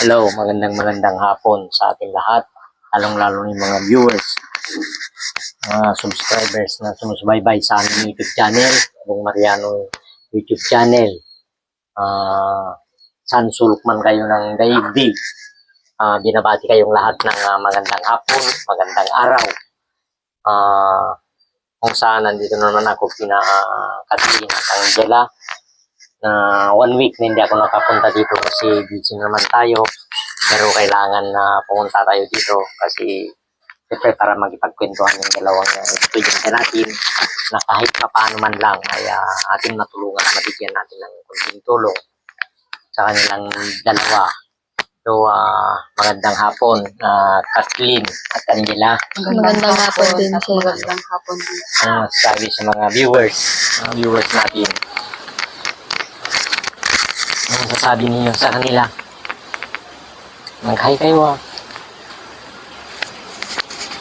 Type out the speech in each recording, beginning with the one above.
Hello, magandang magandang hapon sa ating lahat, lalong-lalo ng mga viewers, mga subscribers na sumusubaybay sa aming YouTube channel, Bong Mariano YouTube channel. Ah, san sulok man kayo ng daigdig. Ah, binabati kayong lahat ng ah, magandang hapon, magandang araw. Ah, kung saan nandito naman ako kina uh, Katrina at Angela na one week na hindi ako nakapunta dito kasi busy naman tayo. Pero kailangan na pumunta tayo dito kasi siyempre para magipagkwentuhan yung dalawang uh, estudyante natin na kahit pa paano man lang ay uh, ating matulungan at mabigyan natin ng kunting tulong sa kanilang dalawa. So, ah, magandang hapon, uh, Kathleen at Angela. Magandang hapon din, sir. Magandang hapon din. Ano sabi sa mga viewers, mga viewers natin? Ano sasabi ninyo sa kanila? Mag-hi kayo ah.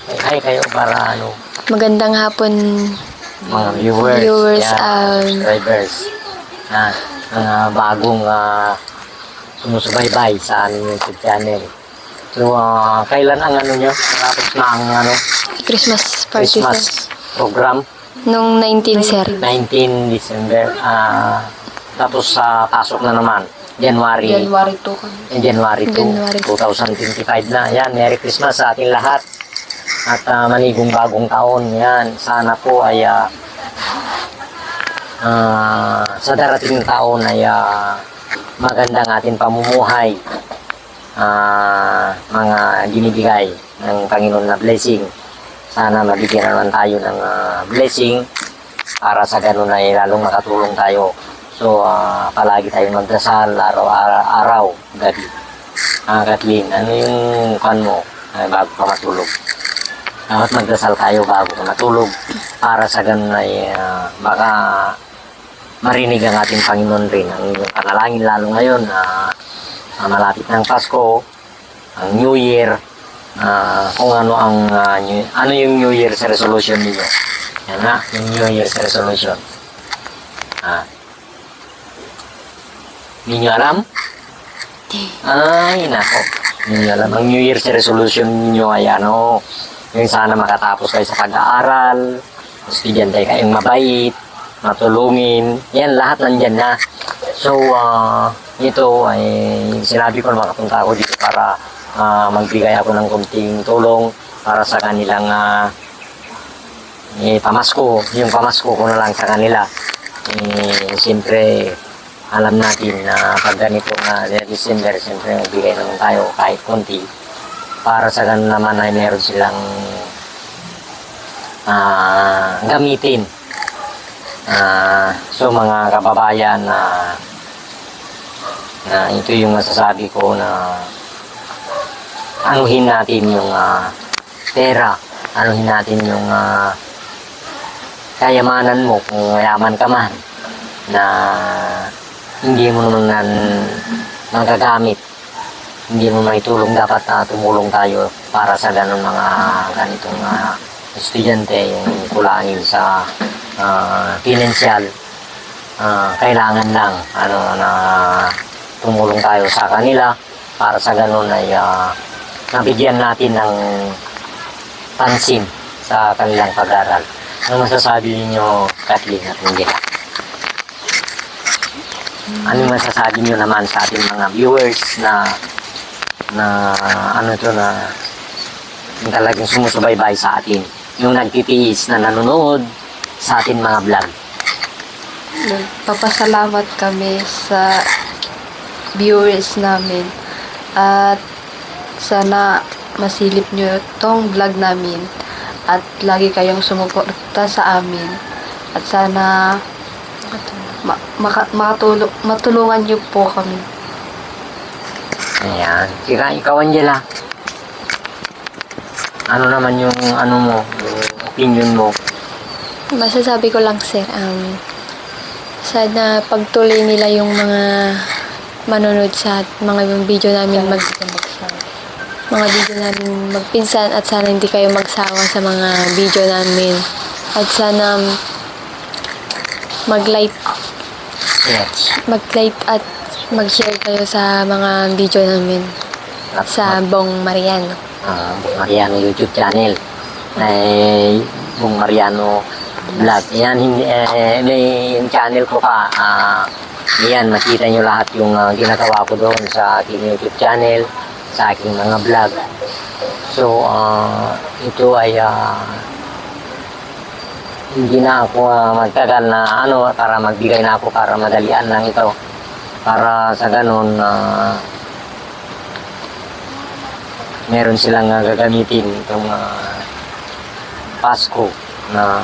Mag-hi kayo para ano, Magandang hapon. mga viewers, Viewers, yan, um, subscribers, na mga bagong ah, sumusubaybay sa aming YouTube channel. So, ah, kailan ang ano nyo? Tapos na ang ano, Christmas party, Christmas sir. program? Nung 19, sir. 19 December. ah tapos sa pasok na naman. January. January 2 kami. eh, January 2, January. 2025 na. Yan, Merry Christmas sa ating lahat. At ah, manigong bagong taon. Yan, sana po ay ah, ah, sa darating na taon ay ah, magandang ating pamumuhay. Ah, mga binibigay ng Panginoon na blessing. Sana mabigyan naman tayo ng ah, blessing para sa ganun ay lalong makatulong tayo. So, ah, palagi tayong magdasal araw-araw, gabi. Ah, Kathleen, ano yung kan mo ay, bago ka matulog? Dapat magdasal tayo bago ka matulog para sa ganun ay ah, baka marinig ang ating Panginoon rin ang iyong panalangin lalo ngayon na ah, malapit ng Pasko, ang New Year, ah, kung ano ang ah, new- ano yung New Year's resolution niyo. Yan na, yung New Year's resolution. Ah. Hindi alam? Ay, nako. Hindi nyo alam. Ang New Year's resolution niyo ay ano, yung sana makatapos kayo sa pag-aaral, estudyante kayong mabait, matulungin, yan, lahat nandyan na. So, ah, ito ay sinabi ko na makapunta ako dito para ah, magbigay ako ng kunting tulong para sa kanilang ah, eh, pamasko, yung pamasko ko na lang sa kanila. Eh, siyempre, alam natin na pag ganito na December, siyempre magbigay naman tayo kahit konti para sa ganun naman ay meron silang ah, gamitin. Ah, so mga kababayan na na ito yung masasabi ko na anuhin natin yung ah, pera, anuhin natin yung ah, kayamanan mo kung mayaman ka man na hindi mo naman nan magagamit hindi mo maitulong dapat na tumulong tayo para sa ganun mga ganitong ah, estudyante yung kulangin sa uh, financial ah, kailangan lang ano na tumulong tayo sa kanila para sa ganun ay ah, nabigyan natin ng pansin sa kanilang pag-aral. Ano masasabi niyo Kathleen at Angela? Ano masasabi niyo naman sa ating mga viewers na na ano to na yung talagang sumusubaybay sa atin? Yung nagtitiis na nanonood sa atin mga vlog? Papasalamat kami sa viewers namin at sana masilip nyo tong vlog namin at lagi kayong sumuporta sa amin. At sana ma- maka- matulungan nyo po kami. ayan. Sika, ikaw Angela. Ano naman yung ano mo yung opinion mo? Masasabi ko lang, sir, um, sana pagtuloy nila yung mga manonood sa mga video namin mag mga video namin magpinsan at sana hindi kayo magsawa sa mga video namin. At sana mag-like yes mag-like at mag-share kayo sa mga video namin At sa Bong Mariano. ah, Bong Mariano YouTube channel. Ay, Bong Mariano Vlog. Yan, hindi, eh, may yung channel ko pa. Ah, yan, makita nyo lahat yung ah, ginagawa ko doon sa aking YouTube channel, sa aking mga vlog. So, ah, ito ay ah, hindi na ako ah, magtagal na ano para magbigay na ako para madalian lang ito para sa ganun na meron silang ah, gagamitin itong ah, Pasko na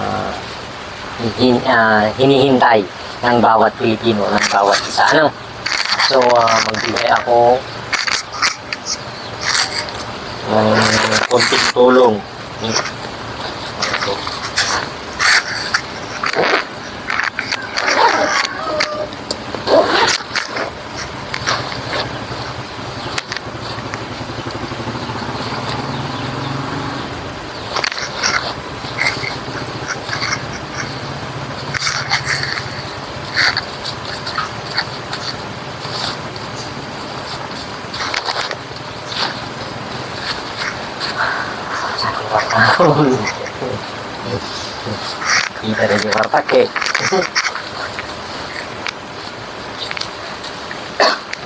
hin, ah, hinihintay ng bawat Pilipino, ng bawat isa. Ano? So, ah, magbigay ako ng konting tulong. Kita yung wartak eh.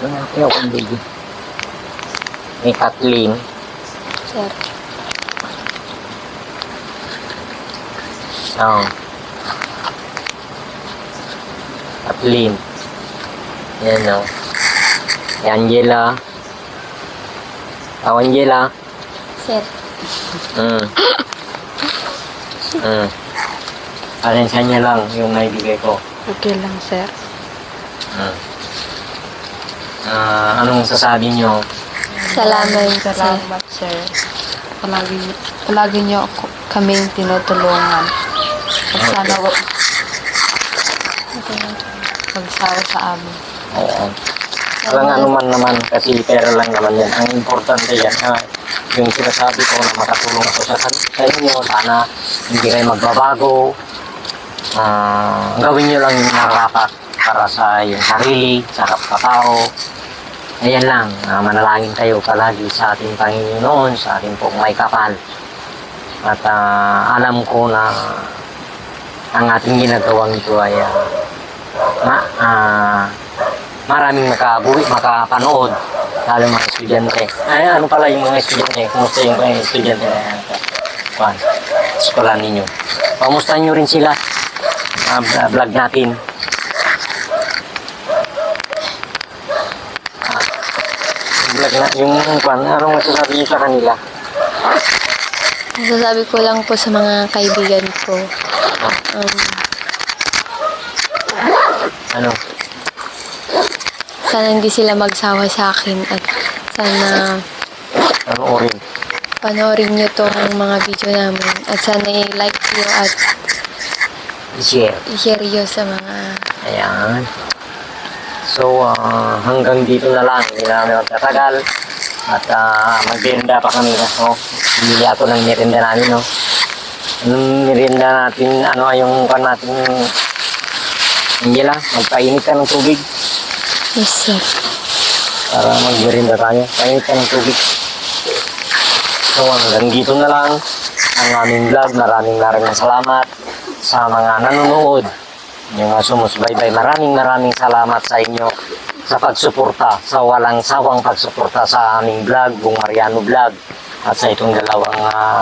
Ano kaya akong baby? May Kathleen. Sir. Oo. Kathleen. Yan o. May Angela. Oh, Angela. Sir. Mm. Mm. Pasensya niya lang yung naibigay ko. Okay lang, sir. Mm. Ah, anong sasabi niyo? Salamat, sir. Salamat, sir. Palagi, palagi niyo ako, kaming tinutulungan. At sana wag magsawa sa amin. Oo. Walang ano man naman kasi pera lang naman yan. Ang importante yan na yung sinasabi ko na makatulong ako sa, sa inyo. Sana hindi kayo magbabago. Ah, gawin nyo lang yung narapat para sa yung sarili, sa kapatao. Ayan lang, ah, manalangin kayo palagi sa ating Panginoon, sa ating pong may kapal. At ah, alam ko na ang ating ginagawang ito ay ah, ma, ah, maraming makabuhi, makapanood, lalo mga estudyante. Ay, ano pala yung mga estudyante? Kumusta yung mga estudyante na eskwela ninyo? Kamusta nyo rin sila? Ah, vlog- natin. Ah, vlog na, yung kuwan, anong masasabi nyo sa kanila? Masasabi ko lang po sa mga kaibigan ko. Um, Ano? Sana hindi sila magsawa sa akin at sana Ano orin? panoorin nyo tong mga video namin at sana i-like nyo at I-share. i-share nyo sa mga Ayan. So, ah, hanggang dito na lang. Hindi na kami magtatagal. At uh, magmerienda pa kami. No? Bumili ako ng merienda namin. No? Anong merienda natin? Ano yung kan natin? Angela, magpainit ka ng tubig yes sir. para magmerienda tayo. Painit ka ng tubig. So, hanggang dito na lang ang aming vlog. Maraming maraming salamat sa mga nanonood. Yung mga sumusubaybay. Maraming maraming salamat sa inyo sa pagsuporta, sa walang sawang pagsuporta sa aming vlog, Bung Mariano Vlog. At sa itong dalawang ah,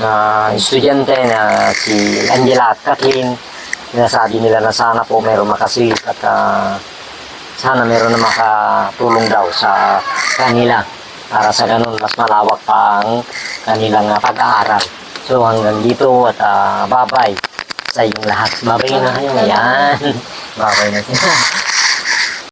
na estudyante na si Angela at Kathleen. Sinasabi nila na sana po meron makasilip at ah, sana meron na makatulong daw sa kanila para sa ganun mas malawak pa ang kanilang pag-aaral. So hanggang dito at ah, bye-bye sa inyong lahat. Bye-bye na kayo. Ayan. Bye-bye na sila.